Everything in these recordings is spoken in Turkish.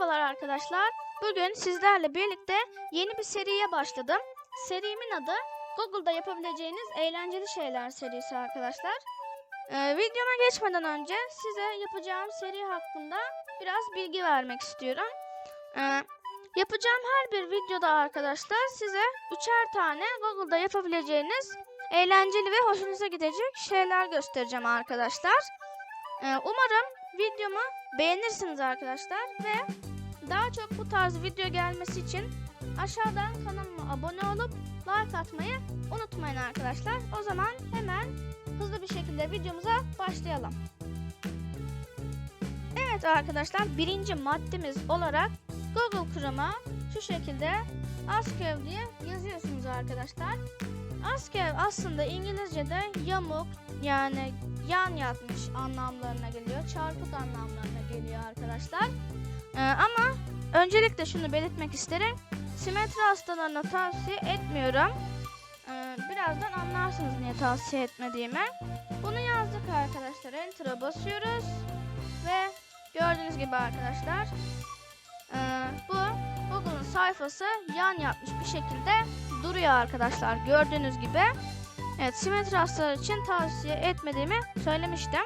Merhabalar arkadaşlar. Bugün sizlerle birlikte yeni bir seriye başladım. Serimin adı Google'da yapabileceğiniz eğlenceli şeyler serisi arkadaşlar. Ee, videoma geçmeden önce size yapacağım seri hakkında biraz bilgi vermek istiyorum. Ee, yapacağım her bir videoda arkadaşlar size üçer tane Google'da yapabileceğiniz eğlenceli ve hoşunuza gidecek şeyler göstereceğim arkadaşlar. Ee, umarım videomu beğenirsiniz arkadaşlar ve daha çok bu tarz video gelmesi için aşağıdan kanalıma abone olup like atmayı unutmayın arkadaşlar. O zaman hemen hızlı bir şekilde videomuza başlayalım. Evet arkadaşlar birinci maddemiz olarak Google Chrome'a şu şekilde Askew diye yazıyorsunuz arkadaşlar. Askew aslında İngilizce'de yamuk yani yan yatmış anlamlarına geliyor. Çarpık anlamlarına geliyor arkadaşlar. Ee, ama öncelikle şunu belirtmek isterim. Simetri hastalarına tavsiye etmiyorum. Ee, birazdan anlarsınız niye tavsiye etmediğimi. Bunu yazdık arkadaşlar. Enter'a basıyoruz. Ve gördüğünüz gibi arkadaşlar ee, bu Google'ın sayfası yan yapmış bir şekilde duruyor arkadaşlar. Gördüğünüz gibi. Evet simetri hastalar için tavsiye etmediğimi söylemiştim.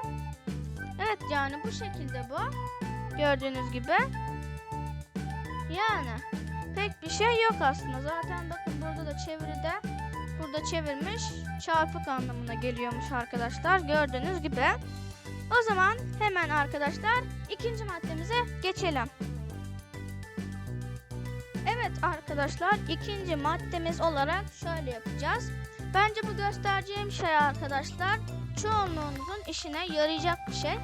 Evet yani bu şekilde bu. Gördüğünüz gibi. Yani pek bir şey yok aslında. Zaten bakın burada da çeviride burada çevirmiş çarpık anlamına geliyormuş arkadaşlar. Gördüğünüz gibi. O zaman hemen arkadaşlar ikinci maddemize geçelim. Evet arkadaşlar ikinci maddemiz olarak şöyle yapacağız. Bence bu göstereceğim şey arkadaşlar çoğunluğunuzun işine yarayacak bir şey.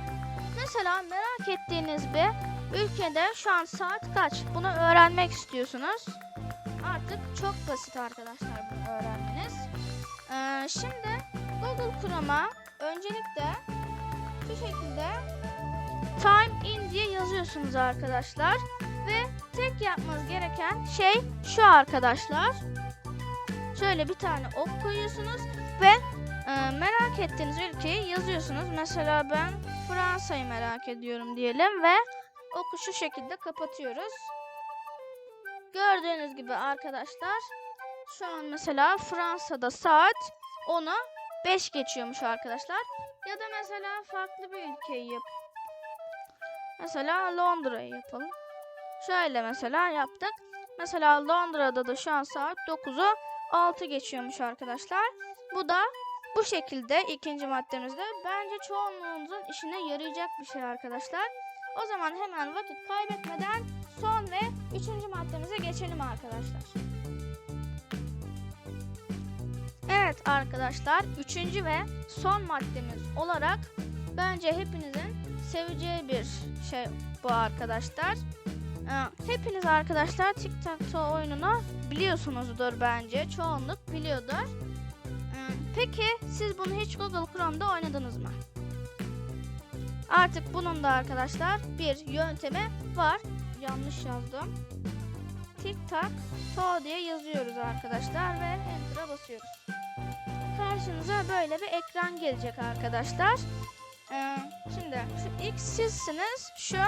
Mesela merak ettiğiniz bir ülkede şu an saat kaç? Bunu öğrenmek istiyorsunuz. Artık çok basit arkadaşlar bunu öğrenmeniz. Ee, şimdi Google Chrome'a öncelikle şu şekilde Time in diye yazıyorsunuz arkadaşlar. Ve tek yapmanız gereken şey şu arkadaşlar. Şöyle bir tane ok koyuyorsunuz ve e, merak ettiğiniz ülkeyi yazıyorsunuz. Mesela ben Fransa'yı merak ediyorum diyelim ve oku şu şekilde kapatıyoruz. Gördüğünüz gibi arkadaşlar şu an mesela Fransa'da saat 10'a 5 geçiyormuş arkadaşlar. Ya da mesela farklı bir ülkeyi yap. Mesela Londra'yı yapalım. Şöyle mesela yaptık. Mesela Londra'da da şu an saat 9'u 6 geçiyormuş arkadaşlar. Bu da bu şekilde ikinci maddemizde bence çoğunluğunuzun işine yarayacak bir şey arkadaşlar. O zaman hemen vakit kaybetmeden son ve üçüncü maddemize geçelim arkadaşlar. Evet arkadaşlar üçüncü ve son maddemiz olarak bence hepinizin seveceği bir şey bu arkadaşlar. Ee, Hepiniz arkadaşlar tic-tac-toe oyununu biliyorsunuzdur bence. Çoğunluk biliyordur. Peki siz bunu hiç Google Chrome'da oynadınız mı? Artık bunun da arkadaşlar bir yöntemi var. Yanlış yazdım. Tic-tac-toe diye yazıyoruz arkadaşlar ve Enter'a basıyoruz. Karşınıza böyle bir ekran gelecek arkadaşlar. Ee, şimdi şu X sizsiniz. Şu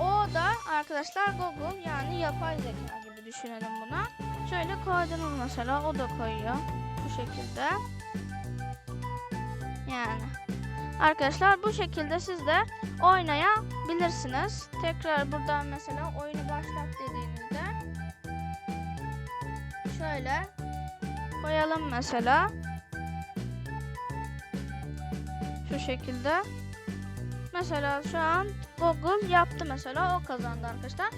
o da arkadaşlar Google yani yapay zeka gibi düşünelim buna. Şöyle koydunuz mesela o da koyuyor bu şekilde. Yani arkadaşlar bu şekilde siz de oynayabilirsiniz. Tekrar buradan mesela oyunu başlat dediğinizde şöyle koyalım mesela. Şu şekilde. Mesela şu an Google yaptı mesela o kazandı arkadaşlar.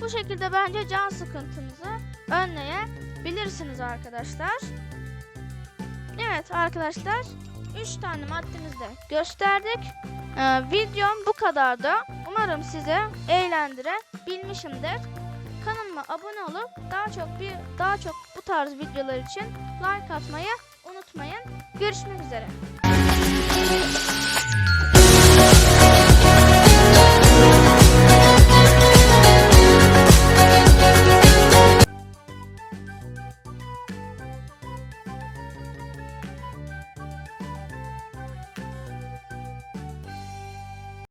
Bu şekilde bence can sıkıntınızı önleyebilirsiniz arkadaşlar. Evet arkadaşlar 3 tane maddemizi de gösterdik. Ee, videom bu kadardı. Umarım size eğlendirebilmişimdir. Kanalıma abone olup daha çok bir daha çok bu tarz videolar için like atmayı unutmayın. Görüşmek üzere.